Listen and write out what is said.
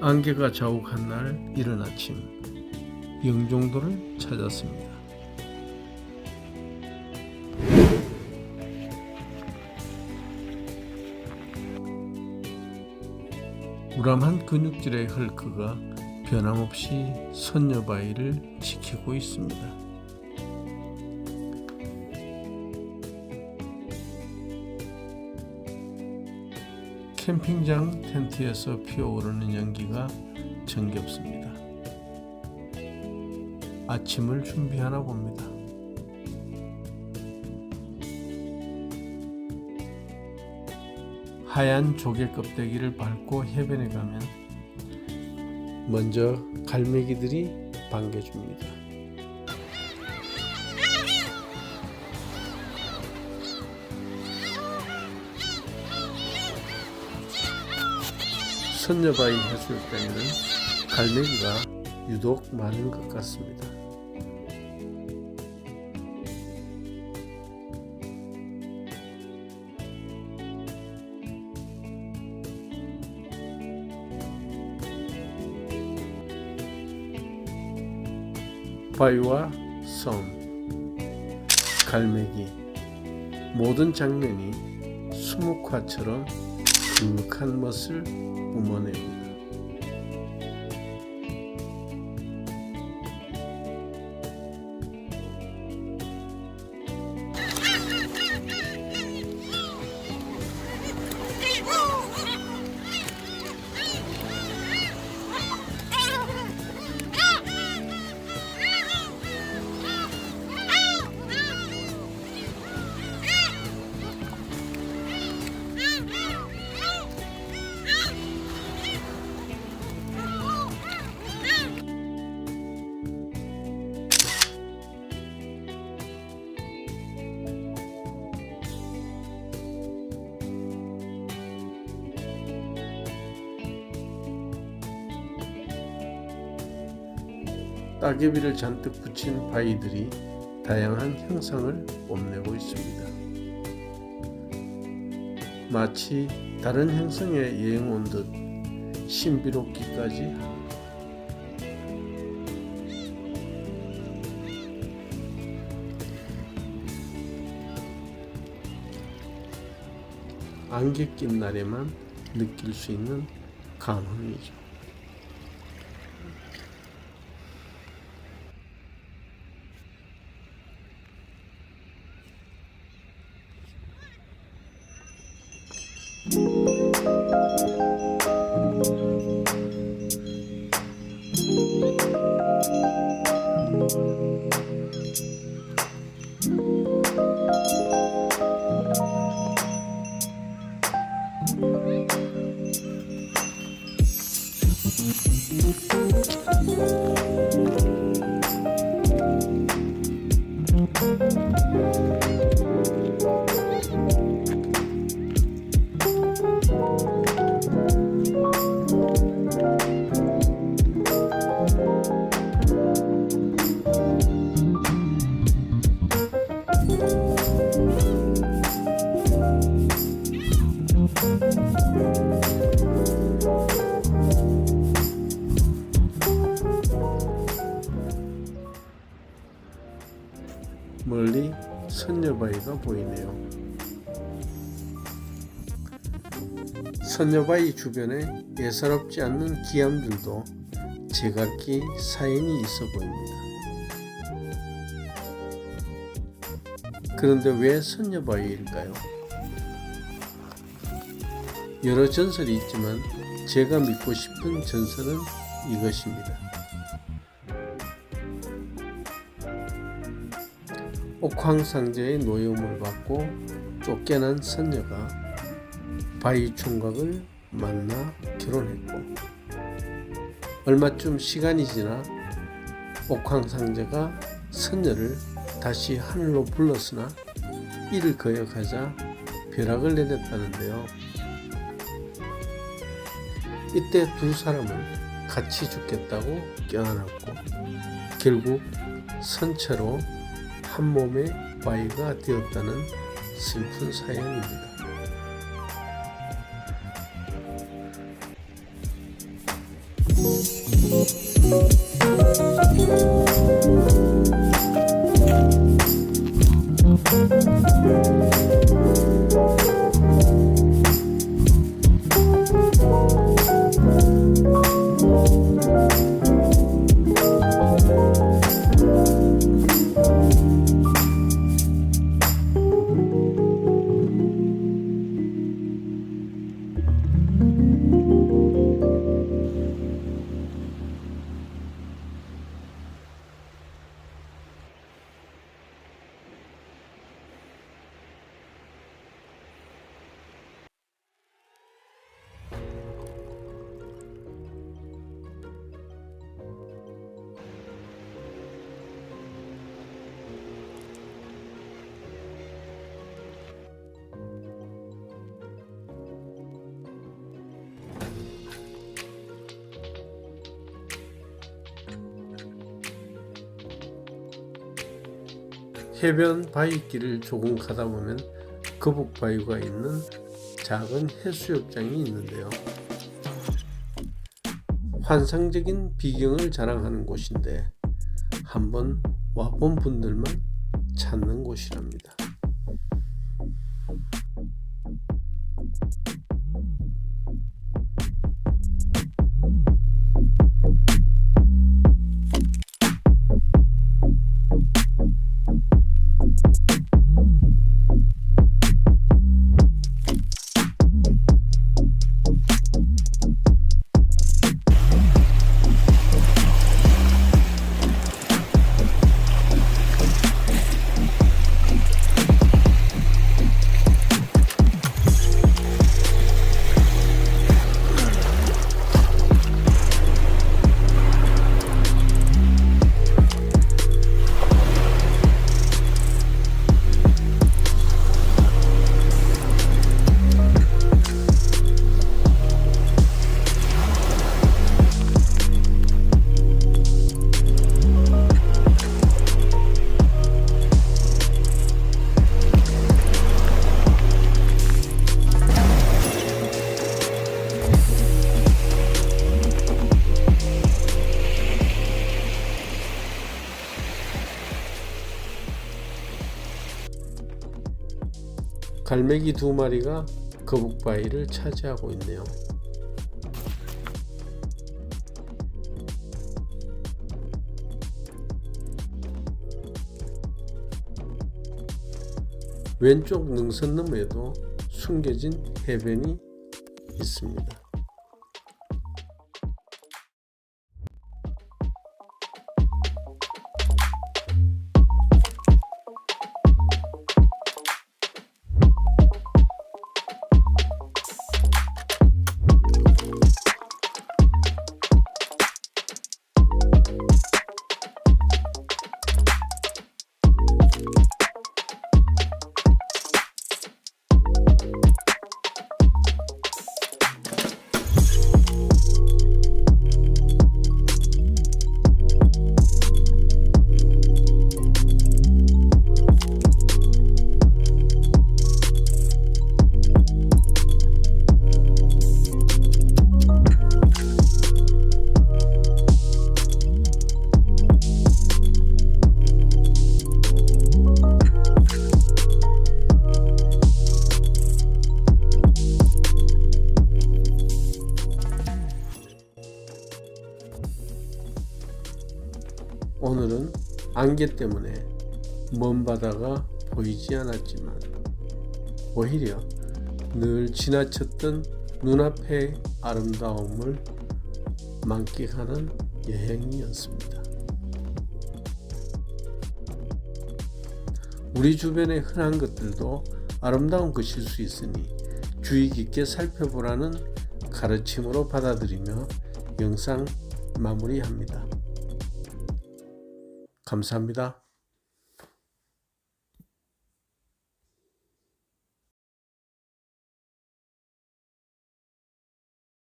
안개가 자욱한 날 이른 아침 영종도를 찾았습니다. 우람한 근육질의 헐크가 변함없이 선녀바위를 지키고 있습니다. 캠핑장 텐트에서 피어오르는 연기가 정겹습니다. 아침을 준비하나 봅니다. 하얀 조개 껍데기를 밟고 해변에 가면 먼저 갈매기들이 반겨줍니다. 선녀바위 해수욕장에는 갈매기가 유독 많은 것 같습니다. 바위와 섬, 갈매기, 모든 장면이 수묵화처럼 그윽한 멋을 뿜어냅니다. 따개비를 잔뜩 붙인 바위들이 다양한 형상을 뽐내고 있습니다. 마치 다른 행성에 여행 온 듯 신비롭기까지 안개 낀 날에만 느낄 수 있는 감흥이죠. 보이네요. 선녀바위 주변에 예사롭지 않는 기암들도 제각기 사연이 있어 보입니다. 그런데 왜 선녀바위일까요? 여러 전설이 있지만 제가 믿고 싶은 전설은 이것입니다. 옥황상제의 노여움을 받고 쫓겨난 선녀가 바위 총각을 만나 결혼했고 얼마쯤 시간이 지나 옥황상제가 선녀를 다시 하늘로 불렀으나 이를 거역하자 벼락을 내렸다는데요. 이때 두 사람은 같이 죽겠다고 껴안았고 결국 선체로 한 몸의 바위가 되었다는 슬픈 사연입니다. 해변 바위길을 조금 가다 보면 거북 바위가 있는 작은 해수욕장이 있는데요. 환상적인 비경을 자랑하는 곳인데 한번 와본 분들만 찾는 곳이랍니다. 갈매기 두 마리가 거북 바위를 차지하고 있네요. 왼쪽 능선 너머에도 숨겨진 해변이 있습니다. 안개 때문에 먼 바다가 보이지 않았지만 오히려 늘 지나쳤던 눈앞의 아름다움을 만끽하는 여행이었습니다. 우리 주변의 흔한 것들도 아름다운 것일 수 있으니 주의 깊게 살펴보라는 가르침으로 받아들이며 영상 마무리합니다. 감사합니다.